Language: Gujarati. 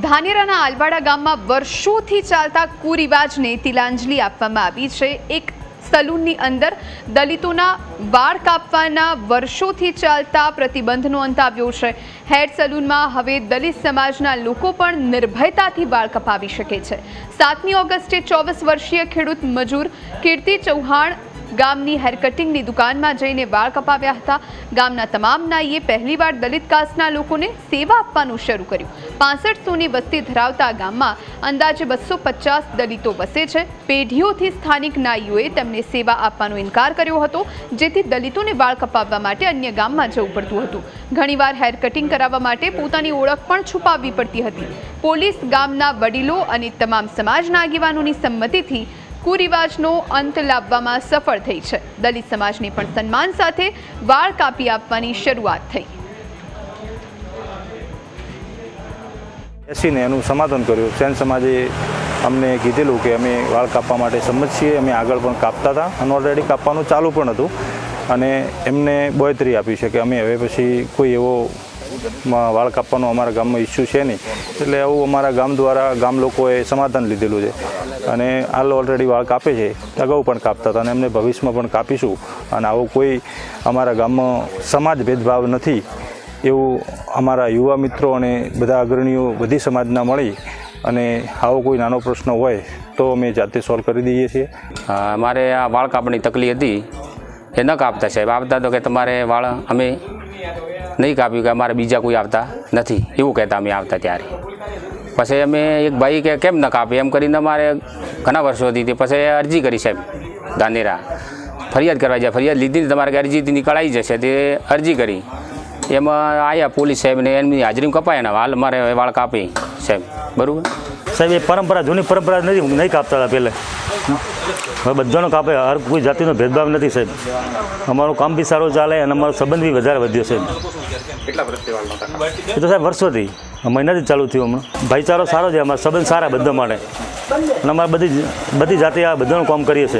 ધાનેરાના આલવાડા ગામમાં વર્ષોથી ચાલતા કુરિવાજને તિલાંજલિ આપવામાં આવી છે. એક સલૂનની અંદર દલિતોના વાળ કાપવાના વર્ષોથી ચાલતા પ્રતિબંધનો અંત આવ્યો છે. હેડ સલૂનમાં હવે દલિત સમાજના લોકો પણ નિર્ભયતાથી વાળ કપાવી શકે છે. સાતમી ઓગસ્ટે ચોવીસ વર્ષીય ખેડૂત મજૂર કીર્તિ ચૌહાણ ગામની હેર કટિંગની દુકાનમાં જઈને વાળ કપાવ્યા હતા. ગામના તમામ નાઈએ પહેલીવાર દલિત કાસ્ટના લોકોને સેવા આપવાનું શરૂ કર્યું. પાસઠસોની વસ્તી ધરાવતા ગામમાં અંદાજે બસો પચાસ દલિતો વસે છે. પેઢીઓથી સ્થાનિક નાઈઓએ તેમને સેવા આપવાનો ઇનકાર કર્યો હતો, જેથી દલિતોને વાળ કપાવવા માટે અન્ય ગામમાં જવું પડતું હતું. ઘણીવાર હેર કટિંગ કરાવવા માટે પોતાની ઓળખ પણ છુપાવવી પડતી હતી. પોલીસ ગામના વડીલો અને તમામ સમાજના આગેવાનોની સંમતિથી કુરિવાજનો અંત લાવવામાં સફળ થઈ છે. દલિત સમાજને પણ સન્માન સાથે વાળ કાપી આપવાની શરૂઆત થઈ. બેસીને એનું સમાધાન કર્યું. સેન સમાજે અમને કીધેલું કે અમે વાળ કાપવા માટે સંમત છીએ. અમે આગળ પણ કાપતા હતા અને ઓલરેડી કાપવાનું ચાલુ પણ હતું. અને એમને બોયતરી આપી છે કે અમે હવે પછી કોઈ એવો વાળ કાપવાનો અમારા ગામમાં ઇસ્યુ છે નહીં. એટલે આવું અમારા ગામ દ્વારા ગામ લોકોએ સમાધાન લીધેલું છે. અને હાલ ઓલરેડી વાળ કાપે છે. અગાઉ પણ કાપતા હતા અને એમને ભવિષ્યમાં પણ કાપીશું. અને આવો કોઈ અમારા ગામમાં સમાજ ભેદભાવ નથી એવું અમારા યુવા મિત્રો અને બધા અગ્રણીઓ બધી સમાજના મળી અને આવો કોઈ નાનો પ્રશ્ન હોય તો અમે જાતે સોલ્વ કરી દઈએ છીએ. અમારે મારે આ વાળ કાપવાની તકલીફ હતી. એ ન કાપતા સાહેબ. આપતા તો કે તમારે વાળ અમે નહીં કાપ્યું કે અમારે બીજા કોઈ આવતા નથી. એવું કહેતા અમે આવતા ત્યારે. પછી અમે એક ભાઈ કે, કેમ ન કાપે? એમ કરીને અમારે ઘણા વર્ષોથી તે પછી અરજી કરી સાહેબ, ધાનેરા. ફરિયાદ કરવા જાય, ફરિયાદ લીધી તમારે કે અરજી નીકળાઈ જશે. તે અરજી કરી. એમાં આવ્યા પોલીસ સાહેબને એમની હાજરીમાં કપાય ને, હાલ મારે વાળ કાપી. સાહેબ, બરાબર? સાહેબ એ પરંપરા જૂની પરંપરા નથી નહીં કાપતા હતા પહેલે. હવે બધાનો કાપે હર કોઈ જાતિનો ભેદભાવ નથી સાહેબ. અમારું કામ બી સારું ચાલે અને અમારો સંબંધ બી વધારે વધ્યો છે એ તો સાહેબ વર્ષોથી મહિનાથી ચાલુ થયું હમણાં. ભાઈચારો સારો છે અમારા સંબંધ સારા બધા માટે. અને અમારે બધી બધી જાતિ આ બધાનું કામ કરીએ છીએ